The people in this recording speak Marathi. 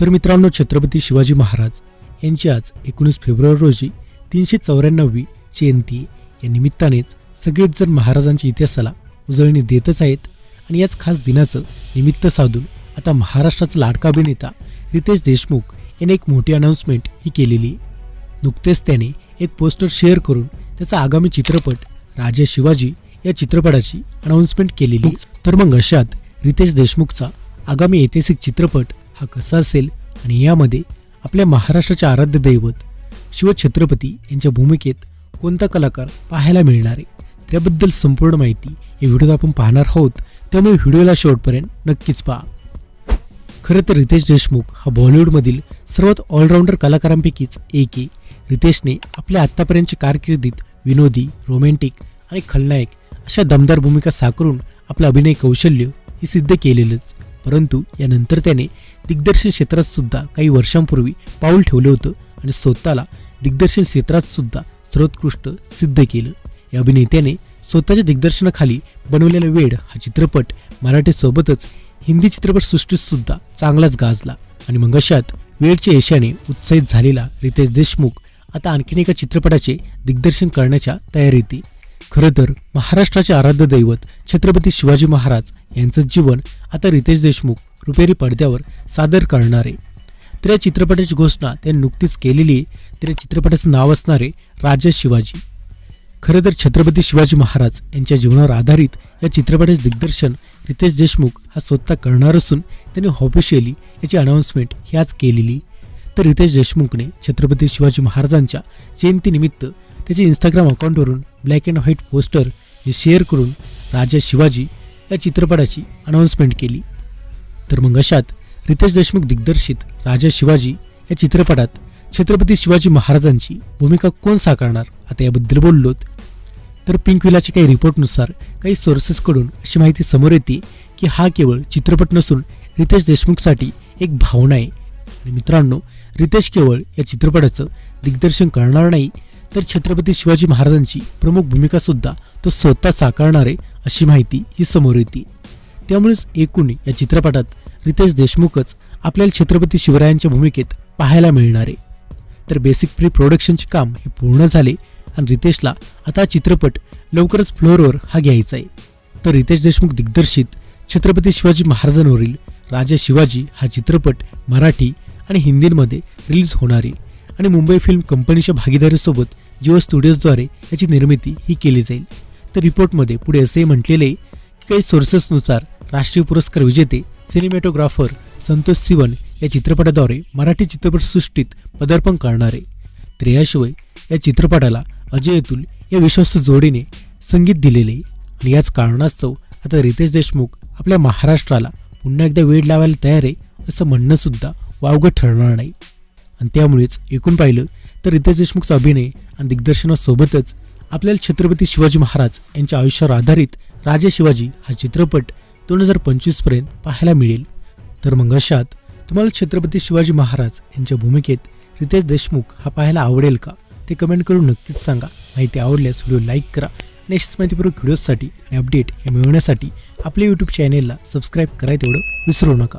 तर मित्रांनो छत्रपती शिवाजी महाराज यांची आज एकोणीस फेब्रुवारी रोजी तीनशे चौऱ्याण्णववी जयंती या निमित्तानेच सगळेच जण महाराजांच्या इतिहासाला उजळणी देतच आहेत आणि याच खास दिनाचं निमित्त साधून आता महाराष्ट्राचा लाडका अभिनेता रितेश देशमुख याने एक मोठी अनाऊन्समेंट ही केलेली. नुकतेच त्याने एक पोस्टर शेअर करून त्याचा आगामी चित्रपट राजा शिवाजी या चित्रपटाची अनाऊन्समेंट केलेली. तर मग अशात रितेश देशमुखचा आगामी ऐतिहासिक चित्रपट हा कसा असेल आणि यामध्ये आपल्या महाराष्ट्राचे आराध्य दैवत शिवछत्रपती यांच्या भूमिकेत कोणता कलाकार पाहायला मिळणार आहे? त्याबद्दल संपूर्ण माहिती या व्हिडिओत आपण पाहणार आहोत. त्यामुळे व्हिडिओला शेवटपर्यंत नक्कीच पहा. खरं तर रितेश देशमुख हा बॉलिवूडमधील सर्वात ऑलराऊंडर कलाकारांपैकीच एक आहे. रितेशने आपल्या आत्तापर्यंतच्या कारकिर्दीत विनोदी रोमॅन्टिक आणि खलनायक अशा दमदार भूमिका साकारून आपलं अभिनय कौशल्य हे सिद्ध केलेलंच. परंतु यानंतर त्याने दिग्दर्शन क्षेत्रात सुद्धा काही वर्षांपूर्वी पाऊल ठेवलं होतं आणि स्वतःला दिग्दर्शन क्षेत्रात सुद्धा सर्वोत्कृष्ट सिद्ध केलं. या अभिनेत्याने स्वतःच्या दिग्दर्शनाखाली बनवलेला वेड हा चित्रपट मराठीसोबतच हिंदी चित्रपटसृष्टीत सुद्धा चांगलाच गाजला आणि मग अशात वेळच्या यशाने उत्साहित झालेला रितेश देशमुख आता आणखीन एका चित्रपटाचे दिग्दर्शन करण्याच्या तयारीत खरं तर महाराष्ट्राचे आराध्य दैवत छत्रपती शिवाजी महाराज यांचं जीवन आता रितेश देशमुख रुपेरी पडद्यावर सादर करणार. आहे तर या चित्रपटाची घोषणा त्यांनी नुकतीच केलेली आहे. तर या चित्रपटाचं नाव असणारे राजा शिवाजी. खरं तर छत्रपती शिवाजी महाराज यांच्या जीवनावर आधारित या चित्रपटाचे दिग्दर्शन रितेश देशमुख हा स्वतः करणार असून त्यांनी ऑफिशियली याची अनाऊन्समेंट ही आज केलेली. तर रितेश देशमुखने छत्रपती शिवाजी महाराजांच्या जयंतीनिमित्त त्याच्या इंस्टाग्राम अकाउंटवरून ब्लॅक अँड व्हाईट पोस्टर हे शेअर करून राजा शिवाजी या चित्रपटाची अनाऊन्समेंट केली. तर मग अशात रितेश देशमुख दिग्दर्शित राजा शिवाजी या चित्रपटात छत्रपती शिवाजी महाराजांची भूमिका कोण साकारणार? आता याबद्दल बोललोत. तर पिंकविलाच्या काही रिपोर्टनुसार काही सोर्सेसकडून अशी माहिती समोर येते की हा केवळ चित्रपट नसून रितेश देशमुखसाठी एक भावना आहे. आणि मित्रांनो रितेश केवळ या चित्रपटाचं दिग्दर्शन करणार नाही तर छत्रपती शिवाजी महाराजांची प्रमुख भूमिका सुद्धा तो स्वतः साकारणारे अशी माहिती ही समोर येते. त्यामुळेच एकूण या चित्रपटात रितेश देशमुखच आपल्याला छत्रपती शिवरायांच्या भूमिकेत पाहायला मिळणार. आहे तर बेसिक प्री प्रोडक्शनचे काम हे पूर्ण झाले आणि रितेशला आता चित्रपट लवकरच फ्लोअरवर हा घ्यायचा आहे तर रितेश देशमुख दिग्दर्शित छत्रपती शिवाजी महाराजांवरील राजा शिवाजी हा चित्रपट मराठी आणि हिंदीमध्ये रिलीज होणार आहे. आणि मुंबई फिल्म कंपनीच्या भागीदारीसोबत जिओ स्टुडिओजद्वारे याची निर्मिती ही केली जाईल तर रिपोर्टमध्ये पुढे असेही म्हटलेले आहे की काही सोर्सेसनुसार राष्ट्रीय पुरस्कार विजेते सिनेमॅटोग्राफर संतोष सिवन या चित्रपटाद्वारे मराठी चित्रपटसृष्टीत पदार्पण करणार आहे. तर याशिवाय या चित्रपटाला अजय अतुल या विश्वस्त जोडीने संगीत दिलेले आहे. आणि याच कारणास्तव आता रितेश देशमुख आपल्या महाराष्ट्राला पुन्हा एकदा वेळ लावायला तयार आहे असं म्हणणंसुद्धा वावगं ठरणार नाही. आणि त्यामुळेच एकूण पाहिलं तर रितेश देशमुखचा अभिनय आणि दिग्दर्शनासोबतच आपल्याला छत्रपती शिवाजी महाराज यांच्या आयुष्यावर आधारित राजा शिवाजी हा चित्रपट दोन हजार पंचवीसपर्यंत पाहायला मिळेल. तर मग अशात तुम्हाला छत्रपती शिवाजी महाराज यांच्या भूमिकेत रितेश देशमुख हा पाहायला आवडेल का? ते कमेंट करून नक्कीच सांगा. माहिती आवडल्यास व्हिडिओ लाईक करा आणि अशाच माहितीपूर्वक व्हिडिओजसाठी आणि अपडेट हे मिळवण्यासाठी आपल्या यूट्यूब चॅनेलला सबस्क्राईब करायला तेवढं विसरू नका.